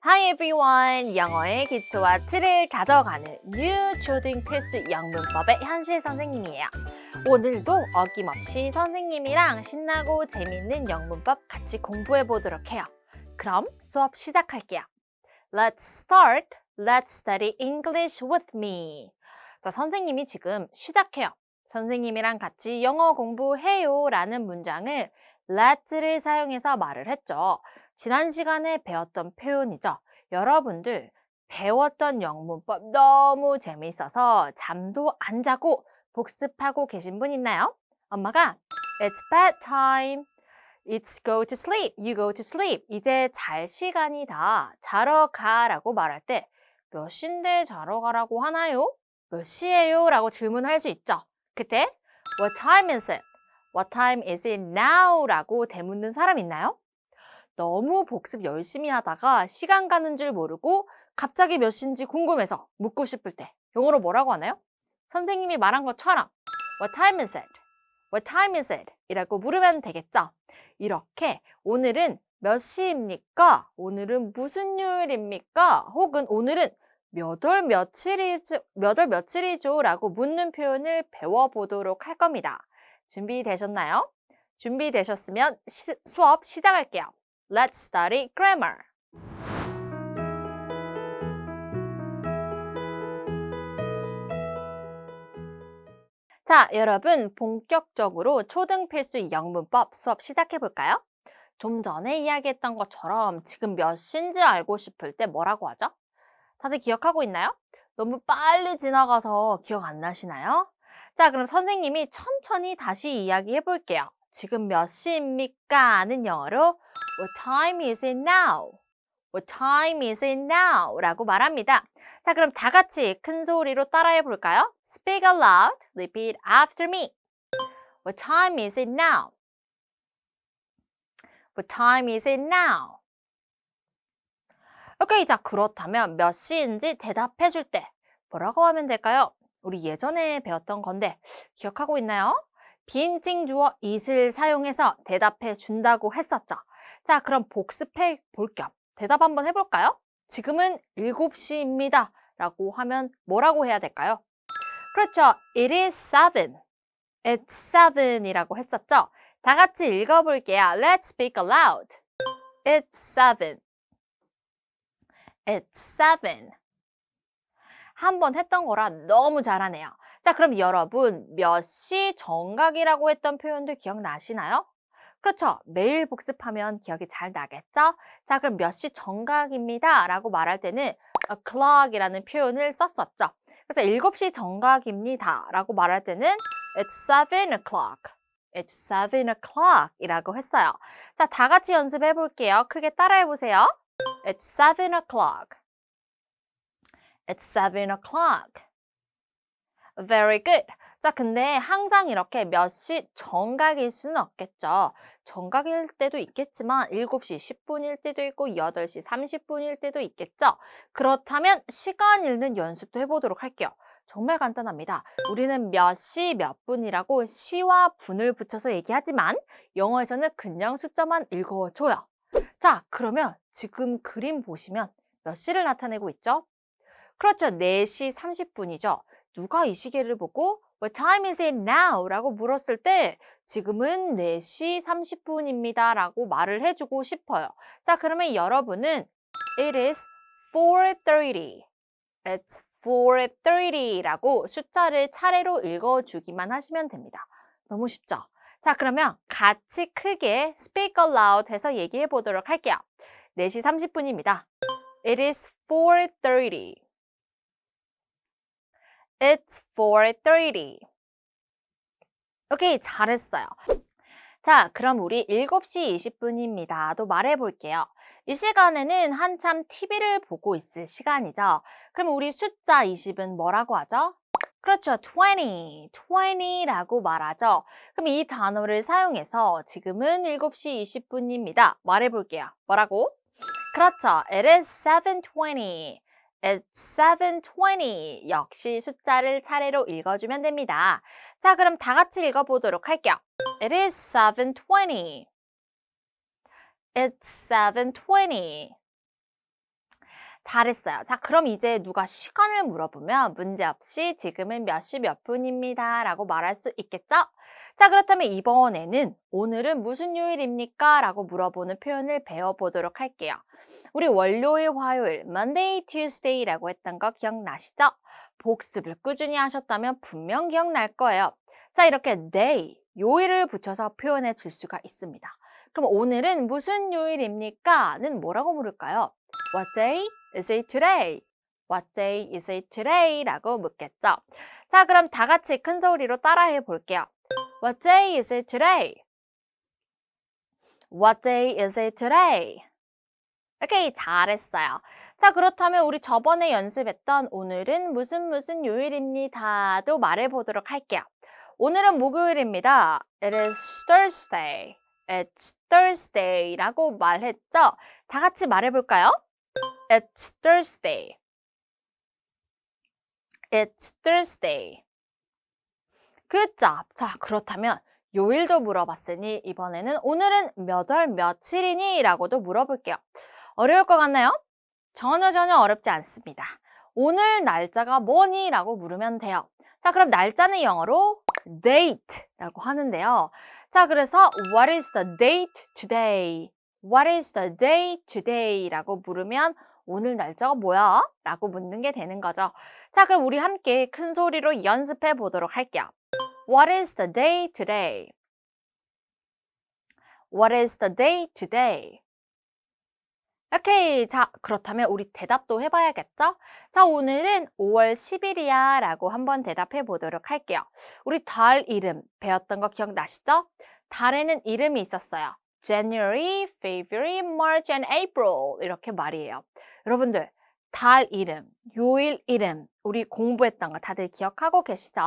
Hi everyone! 영어의 기초와 틀을 다져가는 New 초등 필수 영문법의 현실 선생님이에요. 오늘도 어김없이 선생님이랑 신나고 재밌는 영문법 같이 공부해 보도록 해요. 그럼 수업 시작할게요. Let's start. Let's study English with me. 자, 선생님이 지금 시작해요. 선생님이랑 같이 영어 공부해요 라는 문장을 let's를 사용해서 말을 했죠. 지난 시간에 배웠던 표현이죠. 여러분들 배웠던 영문법 너무 재미있어서 잠도 안 자고 복습하고 계신 분 있나요? 엄마가 It's bedtime. It's go to sleep. You go to sleep. 이제 잘 시간이다. 자러 가라고 말할 때 몇 시인데 자러 가라고 하나요? 몇 시예요? 라고 질문할 수 있죠. 그때 What time is it? What time is it now? 라고 되묻는 사람 있나요? 너무 복습 열심히 하다가 시간 가는 줄 모르고 갑자기 몇 시인지 궁금해서 묻고 싶을 때 영어로 뭐라고 하나요? 선생님이 말한 것처럼 What time is it? What time is it? 이라고 물으면 되겠죠. 이렇게 오늘은 몇 시입니까? 오늘은 무슨 요일입니까? 혹은 오늘은 몇월 며칠이죠, 몇월 며칠이죠? 라고 묻는 표현을 배워보도록 할 겁니다. 준비되셨나요? 준비되셨으면 시, 수업 시작할게요. Let's study grammar. 자, 여러분 본격적으로 초등 필수 영문법 수업 시작해 볼까요? 좀 전에 이야기했던 것처럼 지금 몇 시인지 알고 싶을 때 뭐라고 하죠? 다들 기억하고 있나요? 너무 빨리 지나가서 기억 안 나시나요? 자, 그럼 선생님이 천천히 다시 이야기해 볼게요. 지금 몇 시입니까? 는 영어로 What time is it now? What time is it now? 라고 말합니다. 자, 그럼 다 같이 큰 소리로 따라해 볼까요? Speak aloud. Repeat after me. What time is it now? What time is it now? 오케이, 자, 그렇다면 몇 시인지 대답해 줄 때 뭐라고 하면 될까요? 우리 예전에 배웠던 건데 기억하고 있나요? 비인칭 주어 it을 사용해서 대답해 준다고 했었죠. 자, 그럼 복습해 볼 겸 대답 한번 해볼까요? 지금은 7시입니다. 라고 하면 뭐라고 해야 될까요? 그렇죠. It is 7. It's 7 이라고 했었죠. 다 같이 읽어볼게요. Let's speak aloud. It's 7. It's 7. 한번 했던 거라 너무 잘하네요. 자, 그럼 여러분 몇 시 정각이라고 했던 표현도 기억나시나요? 그렇죠. 매일 복습하면 기억이 잘 나겠죠? 자, 그럼 몇 시 정각입니다. 라고 말할 때는 o'clock이라는 표현을 썼었죠. 그래서 7시 정각입니다. 라고 말할 때는 it's 7 o'clock. It's 7 o'clock 이라고 했어요. 자, 다 같이 연습해 볼게요. 크게 따라해 보세요. It's 7 o'clock. It's 7 o'clock. Very good. 자, 근데 항상 이렇게 몇 시 정각일 수는 없겠죠. 정각일 때도 있겠지만 7시 10분일 때도 있고 8시 30분일 때도 있겠죠. 그렇다면 시간 읽는 연습도 해보도록 할게요. 정말 간단합니다. 우리는 몇 시 몇 분이라고 시와 분을 붙여서 얘기하지만 영어에서는 그냥 숫자만 읽어줘요. 자, 그러면 지금 그림 보시면 몇 시를 나타내고 있죠? 그렇죠. 4시 30분이죠. 누가 이 시계를 보고 What time is it now? 라고 물었을 때 지금은 4시 30분입니다. 라고 말을 해주고 싶어요. 자, 그러면 여러분은 It is 4.30. It's 4.30 라고 숫자를 차례로 읽어주기만 하시면 됩니다. 너무 쉽죠? 자, 그러면 같이 크게 speak aloud 해서 얘기해 보도록 할게요. 4시 30분입니다. It is 4.30. It's 4.30. 오케이, 잘했어요. 자, 그럼 우리 7시 20분입니다. 또 말해볼게요. 이 시간에는 한참 TV를 보고 있을 시간이죠. 그럼 우리 숫자 20은 뭐라고 하죠? 그렇죠. 20, 20라고 말하죠. 그럼 이 단어를 사용해서 지금은 7시 20분입니다. 말해볼게요. 뭐라고? 그렇죠. It is 7.20. It's 7.20. 역시 숫자를 차례로 읽어주면 됩니다. 자, 그럼 다 같이 읽어보도록 할게요. It is 7.20. It's 7.20. 잘했어요. 자, 그럼 이제 누가 시간을 물어보면 문제없이 지금은 몇 시 몇 분입니다. 라고 말할 수 있겠죠? 자, 그렇다면 이번에는 오늘은 무슨 요일입니까? 라고 물어보는 표현을 배워보도록 할게요. 우리 월요일, 화요일, Monday, Tuesday라고 했던 거 기억나시죠? 복습을 꾸준히 하셨다면 분명 기억날 거예요. 자, 이렇게 day, 요일을 붙여서 표현해 줄 수가 있습니다. 그럼 오늘은 무슨 요일입니까? 는 뭐라고 물을까요? What day is it today? What day is it today? 라고 묻겠죠. 자, 그럼 다 같이 큰 소리로 따라해 볼게요. What day is it today? What day is it today? 오케이, 잘했어요. 자, 그렇다면 우리 저번에 연습했던 오늘은 무슨 무슨 요일입니다도 말해 보도록 할게요. 오늘은 목요일입니다. It is Thursday. It's Thursday라고 말했죠? 다 같이 말해 볼까요? It's Thursday. It's Thursday. Good job. 자, 그렇다면 요일도 물어봤으니 이번에는 오늘은 몇 월 며칠이니? 라고도 물어볼게요. 어려울 것 같나요? 전혀 전혀 어렵지 않습니다. 오늘 날짜가 뭐니? 라고 물으면 돼요. 자, 그럼 날짜는 영어로 date 라고 하는데요. 자, 그래서 what is the date today? What is the day today? 라고 물으면 오늘 날짜가 뭐야? 라고 묻는 게 되는 거죠. 자, 그럼 우리 함께 큰 소리로 연습해 보도록 할게요. What is the day today? What is the day today? 오케이. 자, 그렇다면 우리 대답도 해봐야겠죠? 자, 오늘은 5월 10일이야 라고 한번 대답해 보도록 할게요. 우리 달 이름 배웠던 거 기억나시죠? 달에는 이름이 있었어요. January, February, March, and April 이렇게 말이에요. 여러분들 달 이름, 요일 이름 우리 공부했던 거 다들 기억하고 계시죠?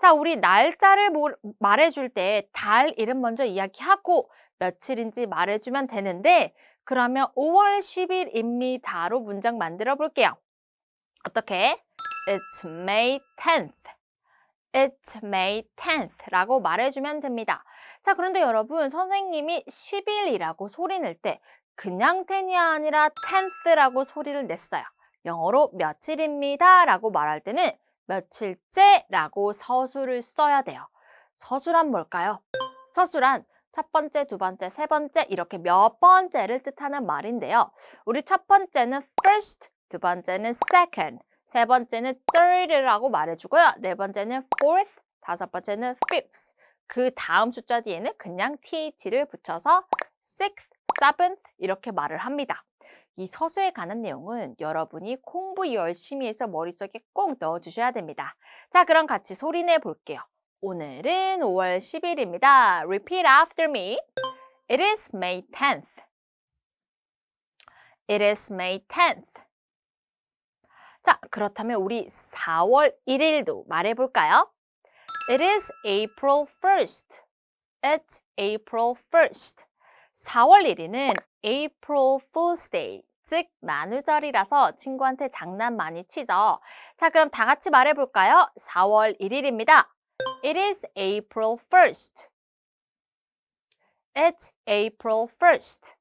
자, 우리 날짜를 말해줄 때 달 이름 먼저 이야기하고 며칠인지 말해주면 되는데 그러면 5월 10일입니다로 문장 만들어 볼게요. 어떻게? It's May 10th. It's May 10th 라고 말해주면 됩니다. 자, 그런데 여러분, 선생님이 10일이라고 소리 낼 때 그냥 10이 아니라 10th라고 소리를 냈어요. 영어로 며칠입니다 라고 말할 때는 며칠째 라고 서술을 써야 돼요. 서술한 뭘까요? 서술한 첫 번째, 두 번째, 세 번째 이렇게 몇 번째를 뜻하는 말인데요. 우리 첫 번째는 first, 두 번째는 second, 세 번째는 third라고 말해주고요. 네 번째는 fourth, 다섯 번째는 fifth. 그 다음 숫자 뒤에는 그냥 th를 붙여서 sixth, seventh 이렇게 말을 합니다. 이 서수에 관한 내용은 여러분이 공부 열심히 해서 머릿속에 꼭 넣어주셔야 됩니다. 자, 그럼 같이 소리내 볼게요. 오늘은 5월 10일입니다. Repeat after me. It is May 10th. It is May 10th. 자, 그렇다면 우리 4월 1일도 말해 볼까요? It is April 1st. It's April 1st. 4월 1일은 April Fool's Day, 즉 만우절이라서 친구한테 장난 많이 치죠. 자, 그럼 다 같이 말해볼까요? 4월 1일입니다. It is April 1st. It's April 1st.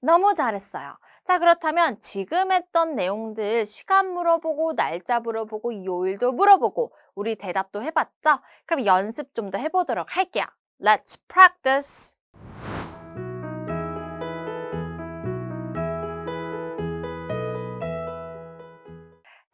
너무 잘했어요. 자, 그렇다면 지금 했던 내용들 시간 물어보고 날짜 물어보고 요일도 물어보고 우리 대답도 해봤죠? 그럼 연습 좀 더 해보도록 할게요. Let's practice.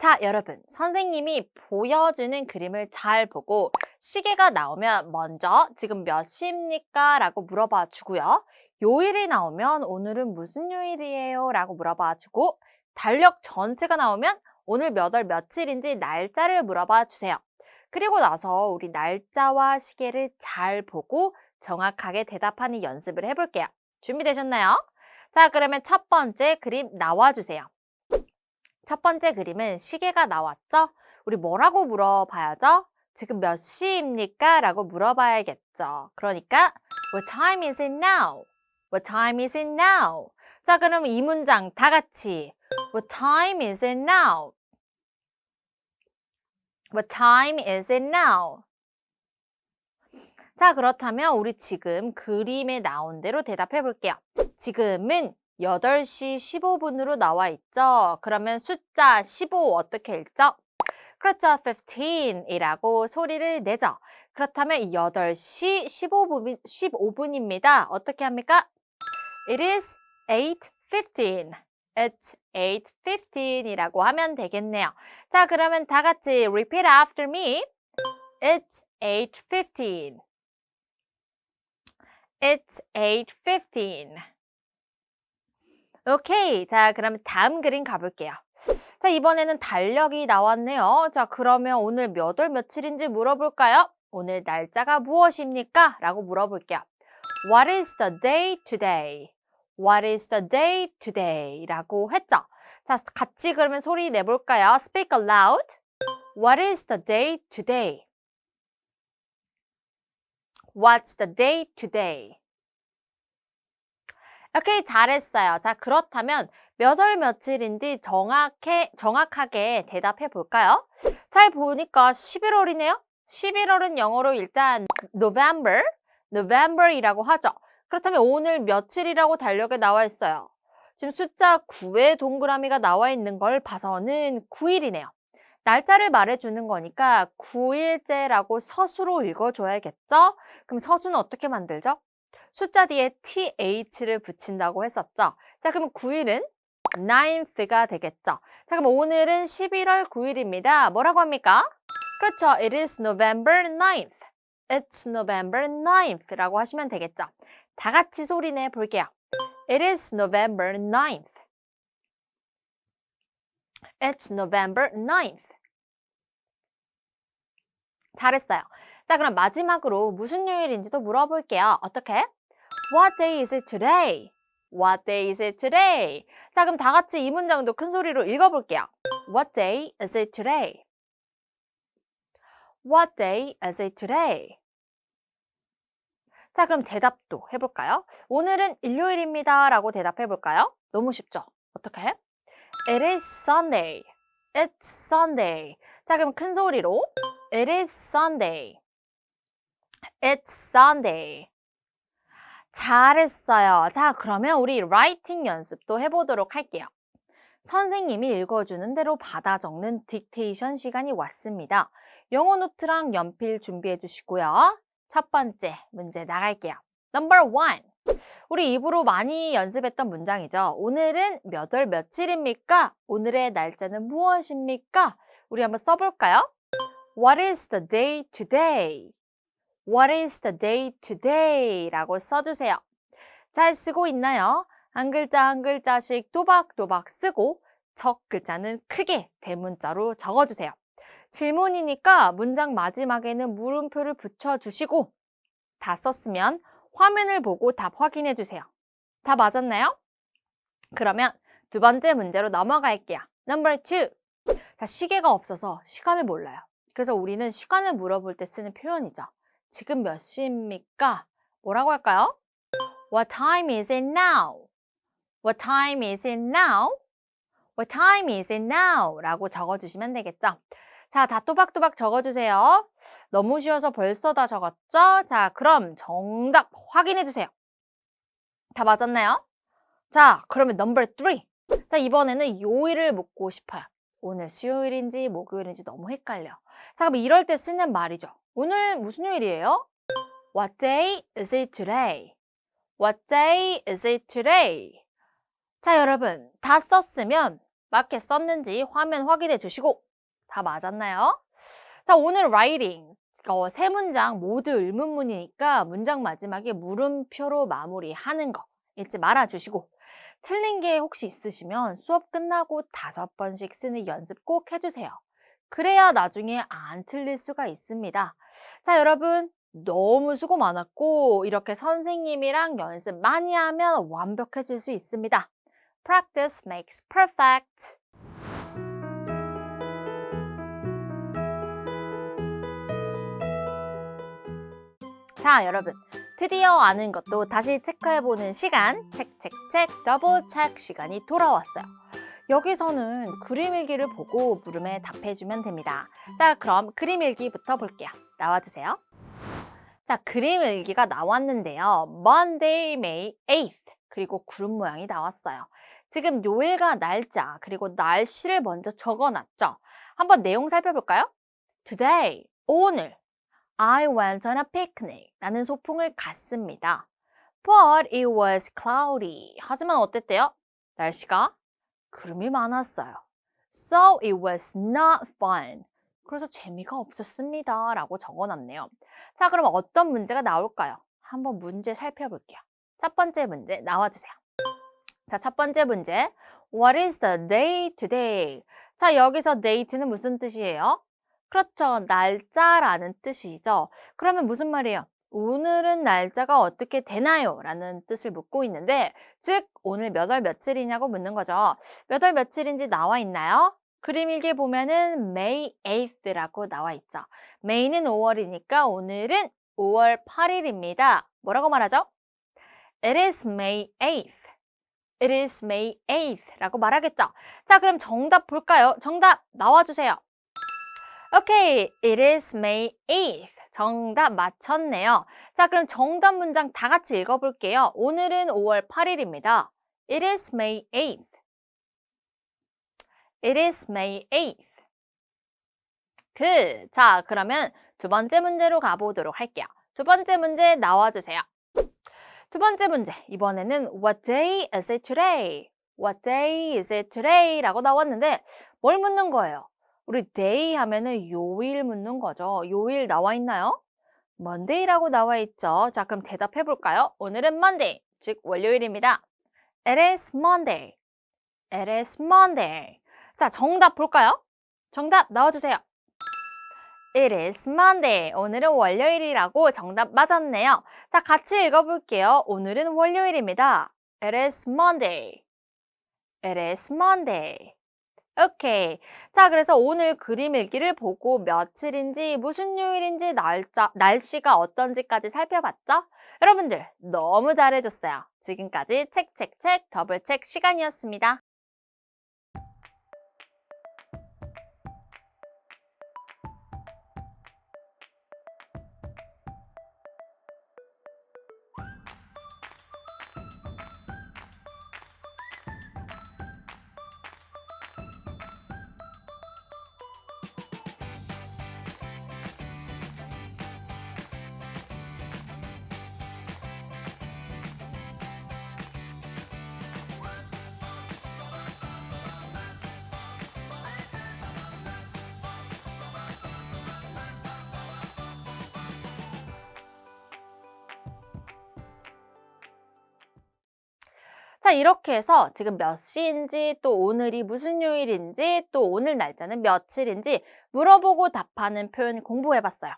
자, 여러분. 선생님이 보여주는 그림을 잘 보고 시계가 나오면 먼저 지금 몇 시입니까? 라고 물어봐 주고요. 요일이 나오면 오늘은 무슨 요일이에요? 라고 물어봐 주고 달력 전체가 나오면 오늘 몇 월 며칠인지 날짜를 물어봐 주세요. 그리고 나서 우리 날짜와 시계를 잘 보고 정확하게 대답하는 연습을 해볼게요. 준비되셨나요? 자, 그러면 첫 번째 그림 나와주세요. 첫 번째 그림은 시계가 나왔죠? 우리 뭐라고 물어봐야죠? 지금 몇 시입니까? 라고 물어봐야겠죠. 그러니까 What time is it now? What time is it now? 자, 그럼 이 문장 다 같이 What time is it now? What time is it now? 자, 그렇다면 우리 지금 그림에 나온 대로 대답해 볼게요. 지금은 8시 15분으로 나와 있죠. 그러면 숫자 15 어떻게 읽죠? 그렇죠. 15이라고 소리를 내죠. 그렇다면 8시 15분, 15분입니다. 어떻게 합니까? It is 8.15. It's 8.15이라고 하면 되겠네요. 자, 그러면 다 같이 repeat after me. It's 8.15. It's 8.15. 오케이. 자, 그러면 다음 그림 가볼게요. 자, 이번에는 달력이 나왔네요. 자, 그러면 오늘 몇 월 며칠인지 물어볼까요? 오늘 날짜가 무엇입니까? 라고 물어볼게요. What is the day today? What is the day today? 라고 했죠. 자, 같이 그러면 소리 내볼까요? Speak aloud. What is the day today? What's the day today? 오케이, 잘했어요. 자, 그렇다면 몇 월 며칠인지 정확해, 정확하게 대답해 볼까요? 잘 보니까 11월이네요? 11월은 영어로 일단 November, November이라고 하죠. 그렇다면 오늘 며칠이라고 달력에 나와 있어요. 지금 숫자 9의 동그라미가 나와 있는 걸 봐서는 9일이네요. 날짜를 말해주는 거니까 9일째라고 서수로 읽어줘야겠죠? 그럼 서수는 어떻게 만들죠? 숫자 뒤에 th를 붙인다고 했었죠. 자, 그럼 9일은 9th가 되겠죠. 자, 그럼 오늘은 11월 9일입니다. 뭐라고 합니까? 그렇죠. It is November 9th. It's November 9th 라고 하시면 되겠죠. 다 같이 소리 내 볼게요. It is November 9th. It's November 9th. 잘했어요. 자, 그럼 마지막으로 무슨 요일인지도 물어볼게요. 어떻게? What day is it today? What day is it today? 자, 그럼 다 같이 이 문장도 큰 소리로 읽어볼게요. What day is it today? What day is it today? 자, 그럼 대답도 해볼까요? 오늘은 일요일입니다. 라고 대답해볼까요? 너무 쉽죠? 어떻게? It is Sunday. It's Sunday. 자, 그럼 큰 소리로 It is Sunday. It's Sunday. 잘했어요. 자, 그러면 우리 라이팅 연습도 해보도록 할게요. 선생님이 읽어주는 대로 받아 적는 딕테이션 시간이 왔습니다. 영어 노트랑 연필 준비해 주시고요. 첫 번째 문제 나갈게요. Number one. 우리 입으로 많이 연습했던 문장이죠. 오늘은 몇 월 며칠입니까? 오늘의 날짜는 무엇입니까? 우리 한번 써볼까요? What is the day today? What is the day today? 라고 써주세요. 잘 쓰고 있나요? 한 글자 한 글자씩 또박또박 쓰고 적 글자는 크게 대문자로 적어주세요. 질문이니까 문장 마지막에는 물음표를 붙여주시고 다 썼으면 화면을 보고 답 확인해 주세요. 다 맞았나요? 그러면 두 번째 문제로 넘어갈게요. Number two. 자, 시계가 없어서 시간을 몰라요. 그래서 우리는 시간을 물어볼 때 쓰는 표현이죠. 지금 몇 시입니까? 뭐라고 할까요? What time is it now? What time is it now? What time is it now? 라고 적어주시면 되겠죠. 자, 다 또박또박 적어주세요. 너무 쉬워서 벌써 다 적었죠? 자, 그럼 정답 확인해주세요. 다 맞았나요? 자, 그러면 넘버 3. 자, 이번에는 요일을 묻고 싶어요. 오늘 수요일인지 목요일인지 너무 헷갈려. 자, 그럼 이럴 때 쓰는 말이죠. 오늘 무슨 요일이에요? What day is it today? What day is it today? 자, 여러분. 다 썼으면 맞게 썼는지 화면 확인해 주시고 다 맞았나요? 자, 오늘 writing 어, 세 문장 모두 의문문이니까 문장 마지막에 물음표로 마무리하는 거 잊지 말아 주시고 틀린 게 혹시 있으시면 수업 끝나고 다섯 번씩 쓰는 연습 꼭 해주세요. 그래야 나중에 안 틀릴 수가 있습니다. 자, 여러분. 너무 수고 많았고, 이렇게 선생님이랑 연습 많이 하면 완벽해질 수 있습니다. Practice makes perfect. 자, 여러분. 드디어 아는 것도 다시 체크해보는 시간, 책책책 더블 체크 시간이 돌아왔어요. 여기서는 그림 일기를 보고 물음에 답해주면 됩니다. 자, 그럼 그림 일기부터 볼게요. 나와주세요. 자, 그림 일기가 나왔는데요. Monday, May 8th. 그리고 구름 모양이 나왔어요. 지금 요일과 날짜, 그리고 날씨를 먼저 적어놨죠. 한번 내용 살펴볼까요? Today, 오늘. I went on a picnic. 나는 소풍을 갔습니다. But it was cloudy. 하지만 어땠대요? 날씨가 구름이 많았어요. So it was not fun. 그래서 재미가 없었습니다. 라고 적어놨네요. 자, 그럼 어떤 문제가 나올까요? 한번 문제 살펴볼게요. 첫 번째 문제 나와주세요. 자, 첫 번째 문제. What is the day today? 자, 여기서 date는 무슨 뜻이에요? 그렇죠. 날짜라는 뜻이죠. 그러면 무슨 말이에요? 오늘은 날짜가 어떻게 되나요? 라는 뜻을 묻고 있는데, 즉, 오늘 몇 월 며칠이냐고 묻는 거죠. 몇 월 며칠인지 나와 있나요? 그림 일기에 보면은 May 8th라고 나와 있죠. May는 5월이니까 오늘은 5월 8일입니다. 뭐라고 말하죠? It is May 8th. It is May 8th 라고 말하겠죠. 자, 그럼 정답 볼까요? 정답 나와주세요. 오케이, it is May 8th. 정답 맞췄네요. 자, 그럼 정답 문장 다 같이 읽어볼게요. 오늘은 5월 8일입니다. It is May 8th. It is May 8th. 그, 자, 그러면 두 번째 문제로 가보도록 할게요. 두 번째 문제 나와주세요. 두 번째 문제, 이번에는 What day is it today? What day is it today? 라고 나왔는데 뭘 묻는 거예요? 우리 day 하면은 요일 묻는 거죠. 요일 나와 있나요? Monday라고 나와 있죠. 자, 그럼 대답해 볼까요? 오늘은 Monday, 즉 월요일입니다. It is Monday. It is Monday. 자, 정답 볼까요? 정답 나와주세요. It is Monday. 오늘은 월요일이라고 정답 맞았네요. 자, 같이 읽어볼게요. 오늘은 월요일입니다. It is Monday. It is Monday. 오케이. 자, 그래서 오늘 그림 일기를 보고 며칠인지, 무슨 요일인지, 날짜, 날씨가 어떤지까지 살펴봤죠? 여러분들 너무 잘해줬어요. 지금까지 책책책 더블책 시간이었습니다. 자, 이렇게 해서 지금 몇 시인지 또 오늘이 무슨 요일인지 또 오늘 날짜는 며칠인지 물어보고 답하는 표현 공부해봤어요.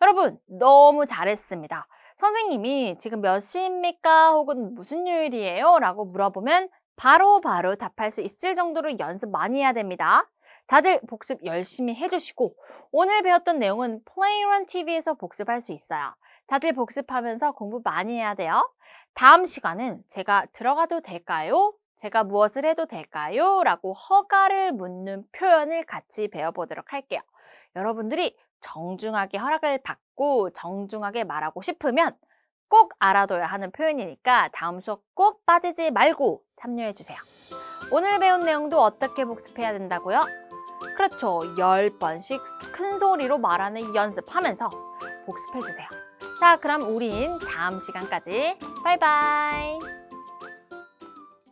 여러분, 너무 잘했습니다. 선생님이 지금 몇 시입니까? 혹은 무슨 요일이에요? 라고 물어보면 바로바로 바로 답할 수 있을 정도로 연습 많이 해야 됩니다. 다들 복습 열심히 해주시고 오늘 배웠던 내용은 Playrun TV에서 복습할 수 있어요. 다들 복습하면서 공부 많이 해야 돼요. 다음 시간은 제가 들어가도 될까요? 제가 무엇을 해도 될까요? 라고 허가를 묻는 표현을 같이 배워보도록 할게요. 여러분들이 정중하게 허락을 받고 정중하게 말하고 싶으면 꼭 알아둬야 하는 표현이니까 다음 수업 꼭 빠지지 말고 참여해주세요. 오늘 배운 내용도 어떻게 복습해야 된다고요? 그렇죠. 10번씩 큰 소리로 말하는 연습하면서 복습해주세요. 자, 그럼 우린 다음 시간까지 바이바이.